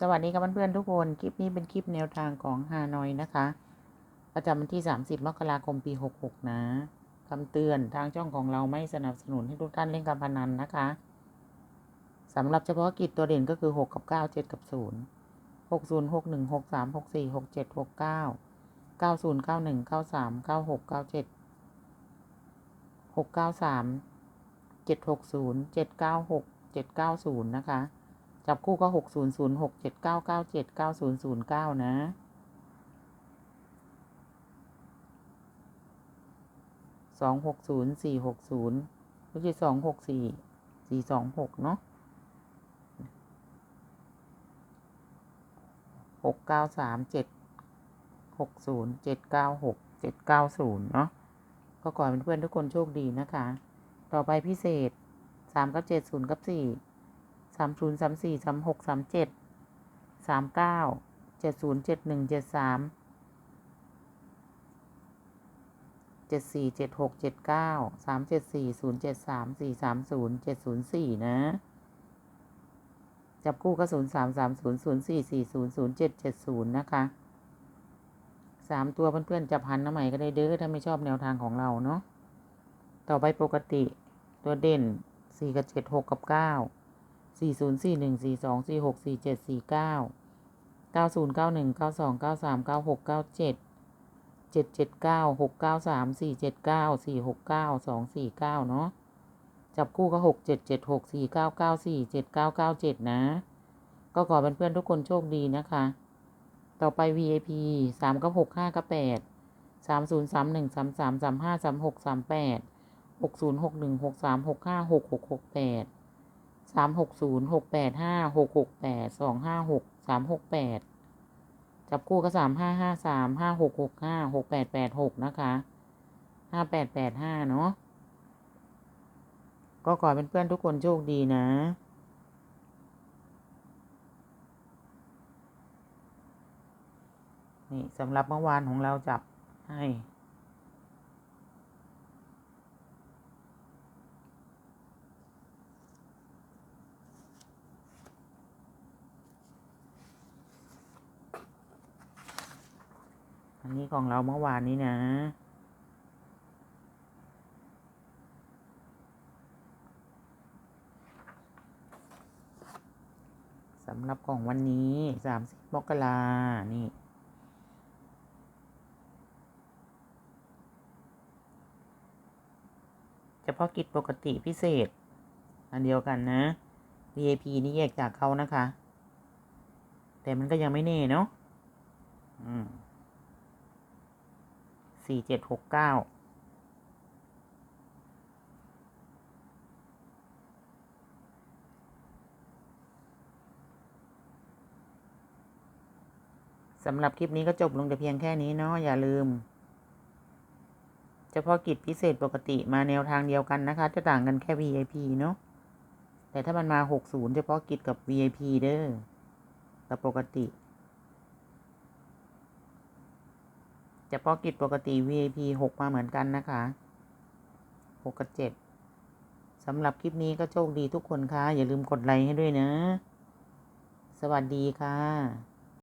สวัสดีครับเพื่อนๆทุกคน คลิปนี้เป็นคลิปแนวทางของฮานอยนะคะ ประจำวันที่ 30 มกราคมปี 66 นะคำเตือนทางช่องของเราไม่สนับสนุนให้ทุกท่านเล่นการพนันนะคะสำหรับเฉพาะกิจตัวเด่นก็คือ 6 กับ 9 7 กับ 0 6 0 6 1 6 3 6 4 6 7 6 9 9 0 9 1 9 3 9 6 9 7 6 9 3 7 6 0 7 9 6 7 9 0 นะคะ จับคู่ก็หกศูนย์ศูนย์หกเจ็ดเก้าเก้าเจ็ดเก้าศูนย์ศูนย์เก้านะ สองหกศูนย์สี่หกศูนย์ไม่ใช่สองหกสี่สี่สองหกเนาะหกเก้าสามเจ็ดหกศูนย์เจ็ดเก้าหกเจ็ดเก้าศูนย์เนาะ ก็ขอเป็นเพื่อนทุกคนโชคดีนะคะ ต่อไปพิเศษสามกับเจ็ดศูนย์กับสี่ สามศูนย์สามสี่สามหกสามเจ็ดสามเก้าเจ็ดศูนย์เจ็ดหนึ่งเจ็ดสามเจ็ดสี่เจ็ดหกเจ็ดเก้าสามเจ็ดสี่ศูนย์เจ็ดสามสี่สามศูนย์เจ็ดศูนย์สี่นะ จับคู่ก็ศูนย์สามสามศูนย์ศูนย์สี่สี่ศูนย์ศูนย์เจ็ดเจ็ดศูนย์นะคะสามตัวเพื่อนๆจับหันน้ำใหม่ก็ได้เด้อถ้าไม่ชอบแนวทางของเราเนาะต่อไปปกติตัวเด่นสี่กับเจ็ดหกกับเก้า สี่ศูนย์สี่หนึ่งสี่สองสี่หกสี่เจ็ดสี่เก้าเก้าศูนย์เก้าหนึ่งเก้าสองเก้าสามเก้าหกเก้าเจ็ดเจ็ดเจ็ดเก้าหกเก้าสามสี่เจ็ดเก้าสี่หกเก้าสองสี่เก้าเนาะจับคู่ก็หกเจ็ดเจ็ดหกสี่เก้าเก้าสี่เจ็ดเก้าเก้าเจ็ดนะ ก็ขอเป็นเพื่อนทุกคนโชคดีนะคะ ต่อไป VIP สามกับหกห้ากับแปดสามศูนย์สามหนึ่งสามสามสามห้าสามหกสามแปดหกศูนย์หกหนึ่งหกสามหกห้าหกหกหกแปด สามหกศูนย์หกแปดห้าหกหกแปดสองห้าหกสามหกแปดจับคู่ก็สามห้าห้าสามห้าหกหกห้าหกแปดแปดหกนะคะห้าแปดแปดห้าเนาะก็ขอเป็นเพื่อนทุกคนโชคดีนะนี่สำหรับเมื่อวานของเราจับให้ อันนี้ของเราเมื่อวานนี้นะ สำหรับของวันนี้สามสิบมกรานี่เฉพาะกิจปกติพิเศษ อันเดียวกันนะ VIP นี่แยกจากเขานะคะ แต่มันก็ยังไม่แน่เนาะอืม สี่เจ็ดหกเก้าสำหรับคลิปนี้ก็จบลงแต่เพียงแค่นี้เนาะอย่าลืม เฉพาะกิจพิเศษปกติมาแนวทางเดียวกันนะคะ จะต่างกันแค่ VIP เนาะแต่ถ้ามันมา 60 เฉพาะกิจกับ VIP เด้อกับปกติ ฉพาะกิจปกติ VIP 6 มาเหมือนกันนะคะ 6 กับ 7สำหรับคลิปนี้ก็โชคดีทุกคนค่ะ อย่าลืมกดไลค์ให้ด้วยนะ สวัสดีค่ะ